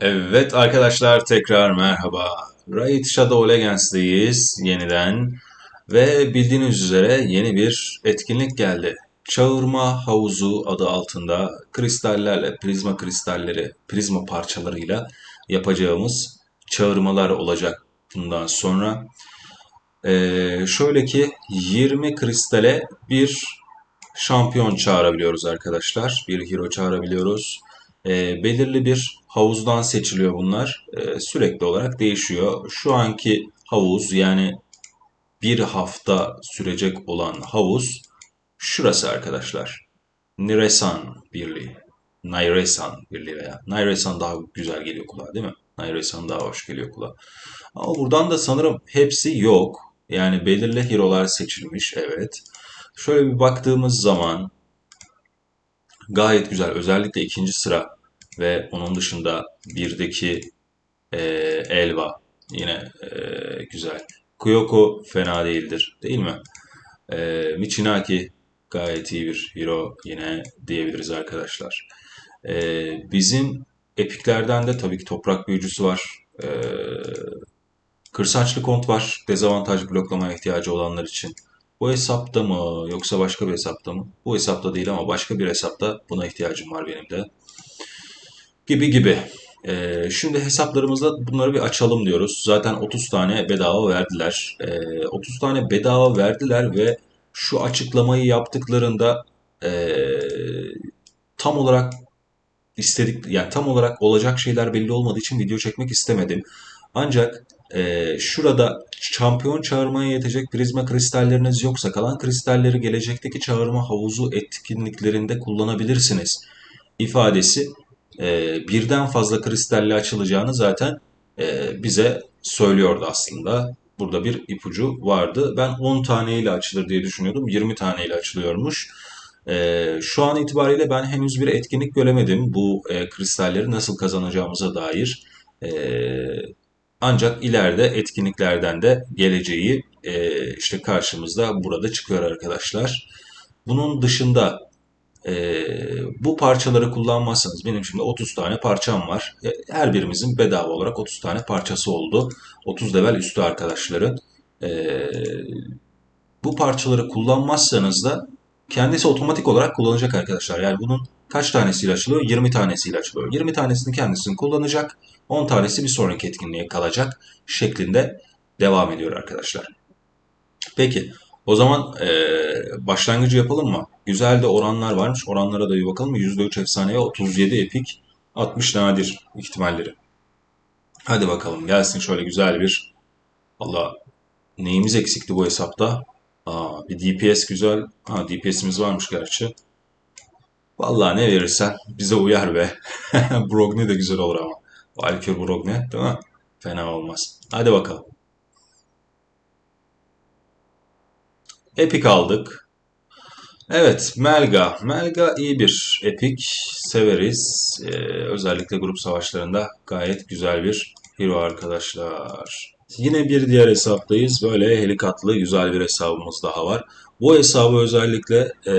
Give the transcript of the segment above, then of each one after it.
Evet arkadaşlar tekrar merhaba. Raid Shadow Legends'deyiz yeniden ve bildiğiniz üzere yeni bir etkinlik geldi. Çağırma Havuzu adı altında kristallerle, prizma kristalleri, prizma parçalarıyla yapacağımız çağırmalar olacak bundan sonra. Ee, şöyle ki 20 kristale bir şampiyon çağırabiliyoruz arkadaşlar. Bir hero çağırabiliyoruz. Ee, belirli bir havuzdan seçiliyor bunlar. Ee, sürekli olarak değişiyor. Şu anki havuz yani bir hafta sürecek olan havuz şurası arkadaşlar. Niresan Birliği. Nairesan Birliği veya Nairesan daha güzel geliyor kulağa değil mi? Nairesan daha hoş geliyor kulağa. Ama buradan da sanırım hepsi yok. Yani belirli hero'lar seçilmiş evet. Şöyle bir baktığımız zaman gayet güzel. Özellikle ikinci sıra ve onun dışında birdeki e, Elva yine e, güzel. Kuyoko fena değildir değil mi? E, Michinaki gayet iyi bir hero yine diyebiliriz arkadaşlar. E, bizim epiklerden de tabii ki toprak büyücüsü var. E, Kırsaçlı kont var. Dezavantaj bloklamaya ihtiyacı olanlar için. Bu hesapta mı yoksa başka bir hesapta mı? Bu hesapta değil ama başka bir hesapta buna ihtiyacım var benim de. Gibi gibi. Ee, şimdi hesaplarımızda bunları bir açalım diyoruz. Zaten 30 tane bedava verdiler. Ee, 30 tane bedava verdiler ve şu açıklamayı yaptıklarında ee, tam olarak istedik yani tam olarak olacak şeyler belli olmadığı için video çekmek istemedim. Ancak e, şurada şampiyon çağırmaya yetecek prizma kristalleriniz yoksa kalan kristalleri gelecekteki çağırma havuzu etkinliklerinde kullanabilirsiniz ifadesi e, birden fazla kristalle açılacağını zaten e, bize söylüyordu aslında. Burada bir ipucu vardı. Ben 10 taneyle açılır diye düşünüyordum. 20 taneyle açılıyormuş. E, şu an itibariyle ben henüz bir etkinlik göremedim bu e, kristalleri nasıl kazanacağımıza dair. E, ancak ileride etkinliklerden de geleceği e, işte karşımızda burada çıkıyor arkadaşlar. Bunun dışında e, bu parçaları kullanmazsanız benim şimdi 30 tane parçam var. E, her birimizin bedava olarak 30 tane parçası oldu. 30 level üstü arkadaşların. E, bu parçaları kullanmazsanız da kendisi otomatik olarak kullanacak arkadaşlar. Yani bunun kaç tanesiyle açılıyor? 20 tanesiyle açılıyor. 20 tanesini kendisini kullanacak. 10 tanesi bir sonraki etkinliğe kalacak şeklinde devam ediyor arkadaşlar. Peki o zaman e, başlangıcı yapalım mı? Güzel de oranlar varmış. Oranlara da bir bakalım mı? %3 efsane 37 epik, 60 nadir ihtimalleri. Hadi bakalım gelsin şöyle güzel bir. Allah neyimiz eksikti bu hesapta? Aa, bir DPS güzel. Ha DPS'imiz varmış gerçi. Vallahi ne verirsen bize uyar be. Brogni de güzel olur ama. Valkyr Brogni değil mi? Fena olmaz. Hadi bakalım. Epic aldık. Evet, Melga. Melga iyi bir epik. Severiz. Ee, özellikle grup savaşlarında gayet güzel bir hero arkadaşlar. Yine bir diğer hesaptayız. Böyle helikatlı güzel bir hesabımız daha var. Bu hesabı özellikle e,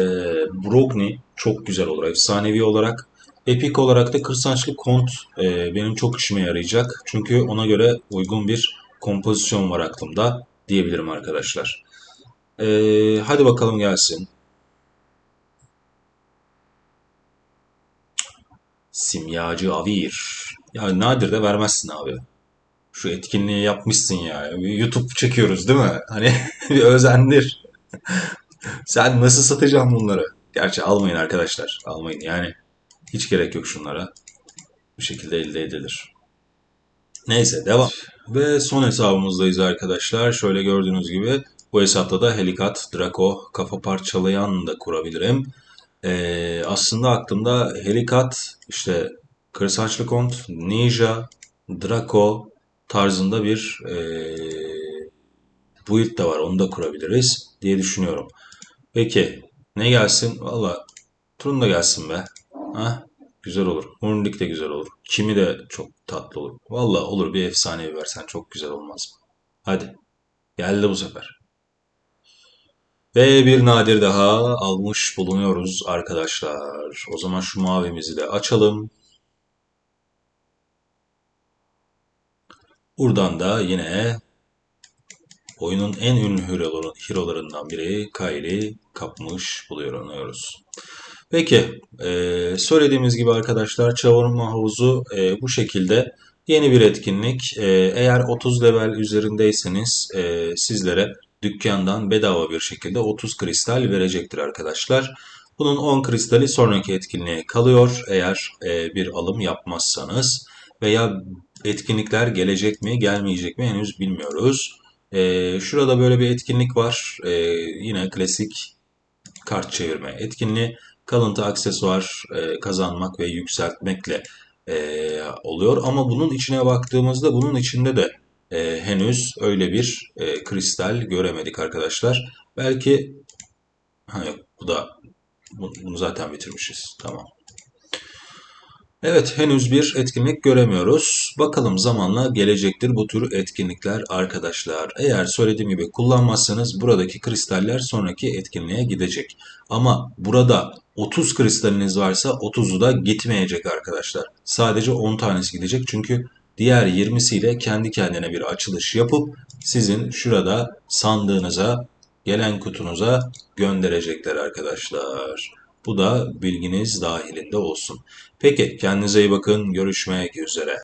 Brogni çok güzel olur. Efsanevi olarak. Epik olarak da Kırsaçlı Kont e, benim çok işime yarayacak. Çünkü ona göre uygun bir kompozisyon var aklımda diyebilirim arkadaşlar. E, hadi bakalım gelsin. Simyacı Avir. Ya nadir de vermezsin abi. Şu etkinliği yapmışsın ya. YouTube çekiyoruz değil mi? Hani bir özendir. Sen nasıl satacaksın bunları? Gerçi almayın arkadaşlar. Almayın yani. Hiç gerek yok şunlara. Bu şekilde elde edilir. Neyse devam. Ve son hesabımızdayız arkadaşlar. Şöyle gördüğünüz gibi bu hesapta da Helikat, Draco, kafa parçalayan da kurabilirim. Ee, aslında aklımda Helikat, işte Kırsaçlı Kont, Ninja, Draco tarzında bir ee, build de var. Onu da kurabiliriz diye düşünüyorum. Peki ne gelsin? Valla Turun da gelsin be. Ha? Güzel olur. Hurndik de güzel olur. Kimi de çok tatlı olur. Valla olur bir efsanevi versen çok güzel olmaz mı? Hadi. Geldi bu sefer. Ve bir nadir daha almış bulunuyoruz arkadaşlar. O zaman şu mavimizi de açalım. Buradan da yine oyunun en ünlü hero- hero'larından biri Kylie'yi kapmış buluyoruz. Peki, e, söylediğimiz gibi arkadaşlar Çavurma Havuzu e, bu şekilde yeni bir etkinlik. E, eğer 30 level üzerindeyseniz sizlere dükkandan bedava bir şekilde 30 kristal verecektir arkadaşlar. Bunun 10 kristali sonraki etkinliğe kalıyor eğer e, bir alım yapmazsanız veya etkinlikler gelecek mi gelmeyecek mi henüz bilmiyoruz. E, şurada böyle bir etkinlik var. E, yine klasik kart çevirme etkinliği kalıntı aksesuar e, kazanmak ve yükseltmekle e, oluyor. Ama bunun içine baktığımızda bunun içinde de e, henüz öyle bir e, kristal göremedik arkadaşlar. Belki ha yok bu da bu- bunu zaten bitirmişiz. Tamam. Evet, henüz bir etkinlik göremiyoruz. Bakalım zamanla gelecektir bu tür etkinlikler arkadaşlar. Eğer söylediğim gibi kullanmazsanız buradaki kristaller sonraki etkinliğe gidecek. Ama burada 30 kristaliniz varsa 30'u da gitmeyecek arkadaşlar. Sadece 10 tanesi gidecek çünkü diğer 20'siyle kendi kendine bir açılış yapıp sizin şurada sandığınıza, gelen kutunuza gönderecekler arkadaşlar. Bu da bilginiz dahilinde olsun. Peki kendinize iyi bakın. Görüşmek üzere.